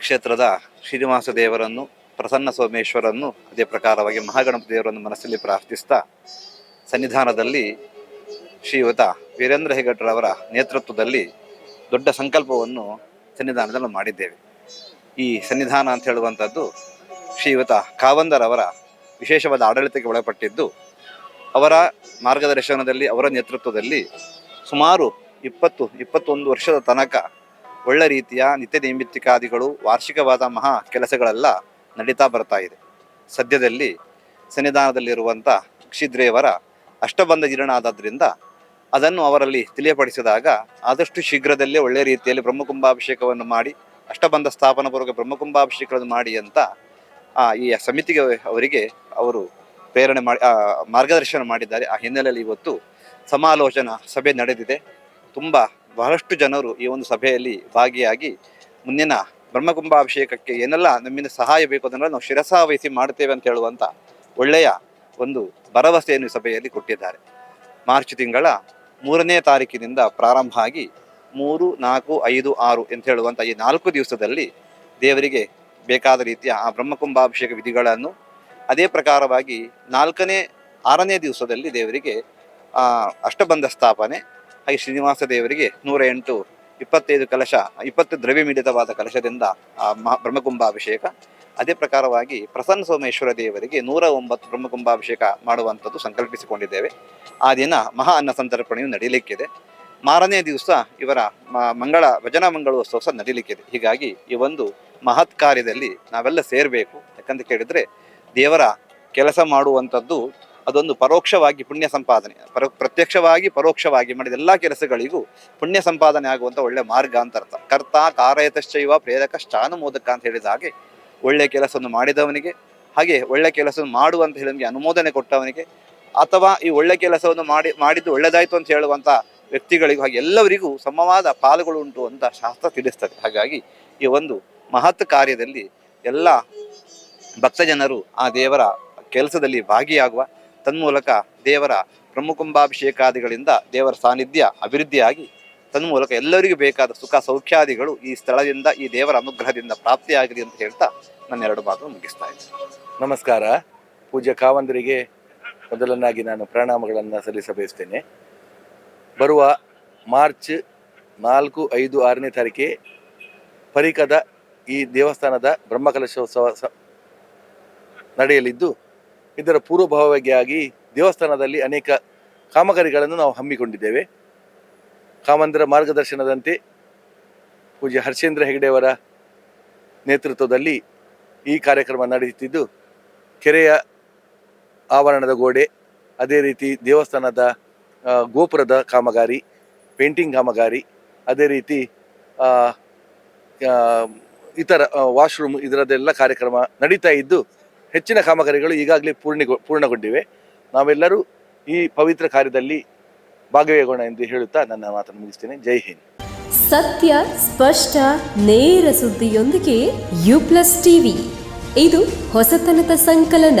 ಕ್ಷೇತ್ರದ ಶ್ರೀನಿವಾಸ ದೇವರನ್ನು ಪ್ರಸನ್ನ ಸೋಮೇಶ್ವರನ್ನು ಅದೇ ಪ್ರಕಾರವಾಗಿ ಮಹಾಗಣಪತಿ ದೇವರನ್ನು ಮನಸ್ಸಲ್ಲಿ ಪ್ರಾರ್ಥಿಸ್ತಾ ಸನ್ನಿಧಾನದಲ್ಲಿ ಶ್ರೀಯುತ ವೀರೇಂದ್ರ ಹೆಗಡ್ರವರ ನೇತೃತ್ವದಲ್ಲಿ ದೊಡ್ಡ ಸಂಕಲ್ಪವನ್ನು ಸನ್ನಿಧಾನದಲ್ಲಿ ಮಾಡಿದ್ದೇವೆ. ಈ ಸನ್ನಿಧಾನ ಅಂತ ಹೇಳುವಂಥದ್ದು ಶ್ರೀಯುತ ಕಾವಂದರವರ ವಿಶೇಷವಾದ ಆಡಳಿತಕ್ಕೆ ಒಳಪಟ್ಟಿದ್ದು, ಅವರ ಮಾರ್ಗದರ್ಶನದಲ್ಲಿ, ಅವರ ನೇತೃತ್ವದಲ್ಲಿ ಸುಮಾರು ಇಪ್ಪತ್ತು, ಇಪ್ಪತ್ತೊಂದು ವರ್ಷದ ತನಕ ಒಳ್ಳೆ ರೀತಿಯ ನಿತ್ಯ ನೈಮಿತ್ತಿಕಾದಿಗಳು, ವಾರ್ಷಿಕವಾದ ಮಹಾ ಕೆಲಸಗಳೆಲ್ಲ ನಡೀತಾ ಬರ್ತಾ ಇದೆ. ಸದ್ಯದಲ್ಲಿ ಸನ್ನಿಧಾನದಲ್ಲಿರುವಂಥ ಕ್ಷಿದ್ರೇವರ ಅಷ್ಟಬಂಧ ಜೀರ್ಣ ಆದ್ದರಿಂದ ಅದನ್ನು ಅವರಲ್ಲಿ ತಿಳಿಯಪಡಿಸಿದಾಗ ಆದಷ್ಟು ಶೀಘ್ರದಲ್ಲೇ ಒಳ್ಳೆಯ ರೀತಿಯಲ್ಲಿ ಬ್ರಹ್ಮಕುಂಭಾಭಿಷೇಕವನ್ನು ಮಾಡಿ, ಅಷ್ಟಬಂಧ ಸ್ಥಾಪನ ಪೂರ್ವಕ ಬ್ರಹ್ಮಕುಂಭಾಭಿಷೇಕವನ್ನು ಮಾಡಿ ಅಂತ ಈ ಸಮಿತಿಗೆ ಅವರಿಗೆ ಅವರು ಪ್ರೇರಣೆ ಮಾಡಿ ಮಾರ್ಗದರ್ಶನ ಮಾಡಿದ್ದಾರೆ. ಆ ಹಿನ್ನೆಲೆಯಲ್ಲಿ ಇವತ್ತು ಸಮಾಲೋಚನಾ ಸಭೆ ನಡೆದಿದೆ. ತುಂಬ ಬಹಳಷ್ಟು ಜನರು ಈ ಒಂದು ಸಭೆಯಲ್ಲಿ ಭಾಗಿಯಾಗಿ ಮುಂದಿನ ಬ್ರಹ್ಮಕುಂಭಾಭಿಷೇಕಕ್ಕೆ ಏನೆಲ್ಲ ನಮ್ಮಿಂದ ಸಹಾಯ ಬೇಕು ಅದನ್ನೆಲ್ಲ ನಾವು ಶಿರಸಾವಹಿಸಿ ಮಾಡ್ತೇವೆ ಅಂತ ಹೇಳುವಂಥ ಒಳ್ಳೆಯ ಒಂದು ಭರವಸೆಯನ್ನು ಈ ಸಭೆಯಲ್ಲಿ ಕೊಟ್ಟಿದ್ದಾರೆ. ಮಾರ್ಚ್ ತಿಂಗಳ ಮೂರನೇ ತಾರೀಕಿನಿಂದ ಪ್ರಾರಂಭ ಆಗಿ ಮೂರು, ನಾಲ್ಕು, ಐದು, ಆರು ಅಂತ ಹೇಳುವಂಥ ಈ ನಾಲ್ಕು ದಿವಸದಲ್ಲಿ ದೇವರಿಗೆ ಬೇಕಾದ ರೀತಿಯ ಆ ಬ್ರಹ್ಮಕುಂಭಾಭಿಷೇಕ ವಿಧಿಗಳನ್ನು ಅದೇ ಪ್ರಕಾರವಾಗಿ ನಾಲ್ಕನೇ, ಆರನೇ ದಿವಸದಲ್ಲಿ ದೇವರಿಗೆ ಅಷ್ಟಬಂಧ ಸ್ಥಾಪನೆ ಹಾಗೆ ಶ್ರೀನಿವಾಸ ದೇವರಿಗೆ ನೂರ ಎಂಟು ಇಪ್ಪತ್ತೈದು ಕಲಶ, ಇಪ್ಪತ್ತು ದ್ರವ್ಯ ಮಿಡಿತವಾದ ಕಲಶದಿಂದ, ಆ, ಮಹಾ ಬ್ರಹ್ಮಕುಂಭಾಭಿಷೇಕ ಅದೇ ಪ್ರಕಾರವಾಗಿ ಪ್ರಸನ್ನ ಸೋಮೇಶ್ವರ ದೇವರಿಗೆ ನೂರ ಒಂಬತ್ತು ಬ್ರಹ್ಮಕುಂಭಾಭಿಷೇಕ ಮಾಡುವಂಥದ್ದು ಸಂಕಲ್ಪಿಸಿಕೊಂಡಿದ್ದೇವೆ. ಆ ದಿನ ಮಹಾ ಅನ್ನ ಸಂತರ್ಪಣೆಯು ನಡೀಲಿಕ್ಕಿದೆ. ಮಾರನೇ ದಿವಸ ಇವರ ಮಂಗಳ ಭಜನಾ ಮಂಗಳೋತ್ಸವ ಸಹ ನಡೀಲಿಕ್ಕಿದೆ. ಹೀಗಾಗಿ ಈ ಒಂದು ಮಹತ್ ಕಾರ್ಯದಲ್ಲಿ ನಾವೆಲ್ಲ ಸೇರಬೇಕು ಯಾಕಂತ ಕೇಳಿದರೆ ದೇವರ ಕೆಲಸ ಮಾಡುವಂಥದ್ದು ಅದೊಂದು ಪರೋಕ್ಷವಾಗಿ ಪುಣ್ಯ ಸಂಪಾದನೆ. ಪರೋ, ಪ್ರತ್ಯಕ್ಷವಾಗಿ ಪರೋಕ್ಷವಾಗಿ ಮಾಡಿದ ಎಲ್ಲ ಕೆಲಸಗಳಿಗೂ ಪುಣ್ಯ ಸಂಪಾದನೆ ಆಗುವಂಥ ಒಳ್ಳೆ ಮಾರ್ಗ ಅಂತ ಅರ್ಥ. ಕರ್ತ ಕಾರಯತಶ್ಚೈವ ಪ್ರೇರಕಶ್ಚಾನುಮೋದಕ ಅಂತ ಹೇಳಿದ ಹಾಗೆ ಒಳ್ಳೆ ಕೆಲಸವನ್ನು ಮಾಡಿದವನಿಗೆ, ಹಾಗೆ ಒಳ್ಳೆ ಕೆಲಸವನ್ನು ಮಾಡುವಂತ ನಮಗೆ ಅನುಮೋದನೆ ಕೊಟ್ಟವನಿಗೆ, ಅಥವಾ ಈ ಒಳ್ಳೆ ಕೆಲಸವನ್ನು ಮಾಡಿ, ಮಾಡಿದ್ದು ಒಳ್ಳೆದಾಯ್ತು ಅಂತ ಹೇಳುವಂಥ ವ್ಯಕ್ತಿಗಳಿಗೂ, ಹಾಗೆ ಎಲ್ಲರಿಗೂ ಸಮವಾದ ಪಾಲುಗಳು ಉಂಟು ಅಂತ ಶಾಸ್ತ್ರ ತಿಳಿಸ್ತದೆ. ಹಾಗಾಗಿ ಈ ಒಂದು ಮಹತ್ ಕಾರ್ಯದಲ್ಲಿ ಎಲ್ಲ ಭಕ್ತ ಜನರು ಆ ದೇವರ ಕೆಲಸದಲ್ಲಿ ಭಾಗಿಯಾಗುವ ತನ್ಮೂಲಕ ದೇವರ ಪ್ರಮುಖುಂಬಾಭಿಷೇಕಾದಿಗಳಿಂದ ದೇವರ ಸಾನ್ನಿಧ್ಯ ಅಭಿವೃದ್ಧಿಯಾಗಿ ತನ್ಮೂಲಕ ಎಲ್ಲರಿಗೂ ಬೇಕಾದ ಸುಖ ಸೌಖ್ಯಾದಿಗಳು ಈ ಸ್ಥಳದಿಂದ, ಈ ದೇವರ ಅನುಗ್ರಹದಿಂದ ಪ್ರಾಪ್ತಿಯಾಗಲಿ ಅಂತ ಹೇಳ್ತಾ ನನ್ನ ಎರಡು ಮಾತು ಮುಗಿಸ್ತಾ ಇದ್ದೀನಿ. ನಮಸ್ಕಾರ. ಪೂಜ್ಯ ಕಾವಂದರಿಗೆ ಮೊದಲನಾಗಿ ನಾನು ಪ್ರಣಾಮಗಳನ್ನು ಸಲ್ಲಿಸಬಯಸ್ತೇನೆ. ಬರುವ ಮಾರ್ಚ್ ನಾಲ್ಕು ಐದು ಆರನೇ ತಾರೀಕೆ ಪರಿಕದ ಈ ದೇವಸ್ಥಾನದ ಬ್ರಹ್ಮಕಲಶೋತ್ಸವ ನಡೆಯಲಿದ್ದು ಇದರ ಪೂರ್ವಭಾವಿಯಾಗಿ ದೇವಸ್ಥಾನದಲ್ಲಿ ಅನೇಕ ಕಾಮಗಾರಿಗಳನ್ನು ನಾವು ಹಮ್ಮಿಕೊಂಡಿದ್ದೇವೆ. ಕಾಮಂದರ ಮಾರ್ಗದರ್ಶನದಂತೆ ಪೂಜ್ಯ ಹರ್ಷೇಂದ್ರ ಹೆಗಡೆಯವರ ನೇತೃತ್ವದಲ್ಲಿ ಈ ಕಾರ್ಯಕ್ರಮ ನಡೆಯುತ್ತಿದ್ದು, ಕೆರೆಯ ಆವರಣದ ಗೋಡೆ, ಅದೇ ರೀತಿ ದೇವಸ್ಥಾನದ ಗೋಪುರದ ಕಾಮಗಾರಿ, ಪೇಂಟಿಂಗ್ ಕಾಮಗಾರಿ, ಅದೇ ರೀತಿ ಇತರ ವಾಶ್ರೂಮ್ ಇದರದೆಲ್ಲ ಕಾರ್ಯಕ್ರಮ ನಡೀತಾ ಇದ್ದು ಹೆಚ್ಚಿನ ಕಾಮಗಾರಿಗಳು ಈಗಾಗಲೇ ಪೂರ್ಣ ಪೂರ್ಣಗೊಂಡಿವೆ. ನಾವೆಲ್ಲರೂ ಈ ಪವಿತ್ರ ಕಾರ್ಯದಲ್ಲಿ ಭಾಗವಹಿಸೋಣ ಎಂದು ಹೇಳುತ್ತಾ ನನ್ನ ಮಾತನ್ನು ಮುಗಿಸ್ತೇನೆ. ಜೈ ಹಿಂದ್. ಸತ್ಯ, ಸ್ಪಷ್ಟ, ನೇರ ಸುದ್ದಿಯೊಂದಿಗೆ ಯು ಪ್ಲಸ್ ಟಿವಿ. ಇದು ಹೊಸತನದ ಸಂಕಲನ.